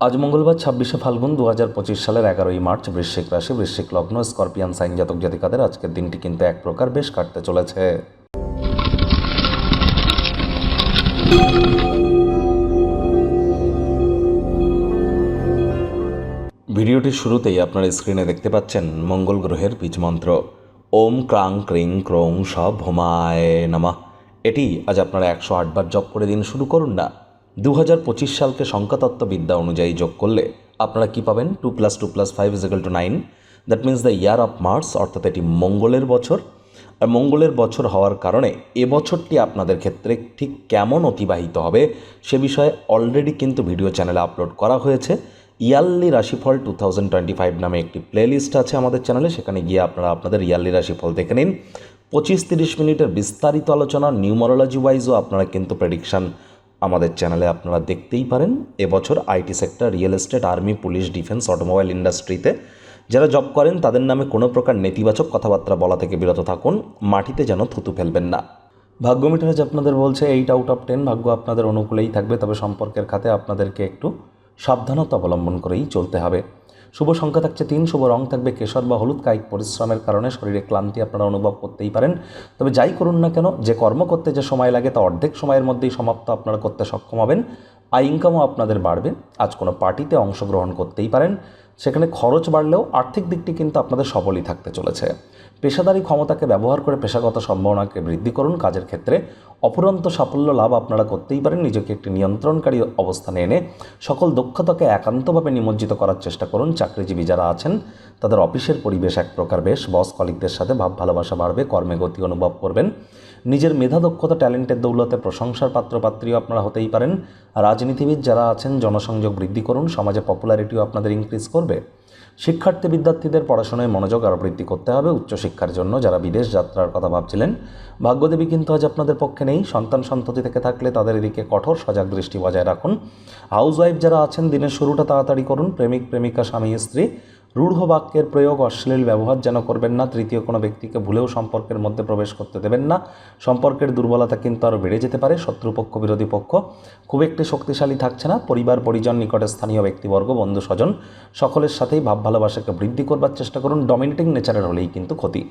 আজ মঙ্গলবার ছাব্বিশে ফাল্গুন দু হাজার পঁচিশ সালের এগারোই মার্চ বৃশ্চিক রাশি, বৃশ্চিক লগ্ন, স্করপিয়ান, সাইন জাতক জাতিকাদের আজকের দিনটি কিন্তু এক প্রকার বেশ কাটতে চলেছে। ভিডিওটির শুরুতেই আপনার স্ক্রিনে দেখতে পাচ্ছেন মঙ্গল গ্রহের মন্ত্র। ওম ক্রাং ক্রিং ক্রৌং সব ভোমায় নামা। এটি আজ আপনারা একশো আটবার জপ করে দিন শুরু করুন না। দু হাজার পঁচিশ সালকে সংখ্যাতত্ত্ববিদ্যা অনুযায়ী যোগ করলে আপনারা কি পাবেন? Two plus two plus five equal to nine that means the year of Mars অর্থাৎ এটি মঙ্গলের বছর। আর মঙ্গলের বছর হওয়ার কারণে এ বছরটি আপনাদের ক্ষেত্রে ঠিক কেমন অতিবাহিত হবে সে বিষয়ে অলরেডি কিন্তু ভিডিও চ্যানেলে আপলোড করা হয়েছে। ইয়ারলি রাশিফল টু থাউজেন্ড টোয়েন্টি ফাইভ নামে একটি প্লেলিস্ট আছে আমাদের চ্যানেলে সেখানে গিয়ে আপনারা আপনাদের ইয়ারলি রাশিফল দেখে নিন। পঁচিশ তিরিশ মিনিটের বিস্তারিত আলোচনা নিউমারোলজি ওয়াইজও আপনারা কিন্তু প্রেডিকশান আমাদের চ্যানেলে আপনারা দেখতেই পারেন, এবছর IT sector, real estate, army, police, defence, automobile ইন্ডাস্ট্রিতে। যারা জব করেন, তাদের নামে কোনো প্রকার নেতিবাচক কথাবার্তা বলা থেকে বিরত থাকুন, মাটিতে যেন থুতু ফেলবেন না। ভাগ্য মিটার যে আপনাদের বলছে এইট আউট অফ টেন ভাগ্য আপনাদের অনুকূলেই থাকবে, তবে সম্পর্কের খাতে আপনাদেরকে একটু সাবধানতা অবলম্বন করেই চলতে হবে। শুভ সংখ্যা থাকছে তিন, শুভ রং থাকবে কেশর বা হলুদ। কায়িক পরিশ্রমের কারণে শরীরে ক্লান্তি আপনারা অনুভব করতেই পারেন। তবে যাই করুন না কেন, যে কর্ম করতে যে সময় লাগে, তা অর্ধেক সময়ের মধ্যেই সমাপ্ত আপনারা করতে সক্ষম হবেন। আয় ইনকামও আপনাদের বাড়বে। আজ কোনো পার্টিতে অংশগ্রহণ করতেই পারেন। সেখানে খরচ বাড়লেও আর্থিক দিকটি কিন্তু আপনাদের সফলই থাকতে চলেছে। পেশাদারি ক্ষমতাকে ব্যবহার করে পেশাগত সম্ভাবনাকে বৃদ্ধি করুন কাজের ক্ষেত্রে। অপুরন্ত সাফল্য লাভ আপনারা করতেই পারেন। নিজেকে একটি নিয়ন্ত্রণকারী অবস্থানে এনে সকল দক্ষতাকে একান্তভাবে নিমজ্জিত করার চেষ্টা করুন। চাকরিজীবী যারা আছেন, তাদের অফিসের পরিবেশ এক প্রকার বেশ। বস কলিকদের সাথে ভাব ভালোবাসা বাড়বে, কর্মে গতি অনুভব করবেন। নিজের মেধা, দক্ষতা, ট্যালেন্টের দৌলতে প্রশংসার পাত্রপাত্রীও আপনারা হতেই পারেন। রাজনীতিবিদ যারা আছেন, জনসংযোগ বৃদ্ধি করুন। সমাজে পপুলারিটিও আপনাদের ইনক্রিজ করবে। শিক্ষার্থী বিদ্যার্থীদের পড়াশোনায় মনোযোগ আরও বৃদ্ধি করতে হবে উচ্চশিক্ষার জন্য যারা বিদেশ যাত্রার কথা ভাবছিলেন। ভাগ্যদেবী কিন্তু আজ আপনাদের পক্ষে নেই। সন্তান সন্ততি থেকে থাকলে তাদের এদিকে কঠোর সজাগ দৃষ্টি বজায় রাখুন। হাউসওয়াইফ যারা আছেন, দিনের শুরুটা তাড়াতাড়ি করুন। প্রেমিক, প্রেমিকা, স্বামী, স্ত্রী রূঢ় বাক্যের প্রয়োগ অশ্লীল ব্যবহার যেন করবেন না, তৃতীয় কোনো ব্যক্তিকে ভুলেও সম্পর্কের মধ্যে প্রবেশ করতে দেবেন না। সম্পর্কের দুর্বলতা কিন্তু আরও বেড়ে যেতে পারে, শত্রুপক্ষ, বিরোধী পক্ষ। খুব একটি শক্তিশালী থাকছে না, পরিবার, পরিজন, নিকটে স্থানীয় ব্যক্তিবর্গ, বন্ধু, স্বজন, সকলের সাথেই ভাব ভালোবাসাকে বৃদ্ধি করবার চেষ্টা করুন। ডমিনেটিং নেচারের হলেই কিন্তু ক্ষতি।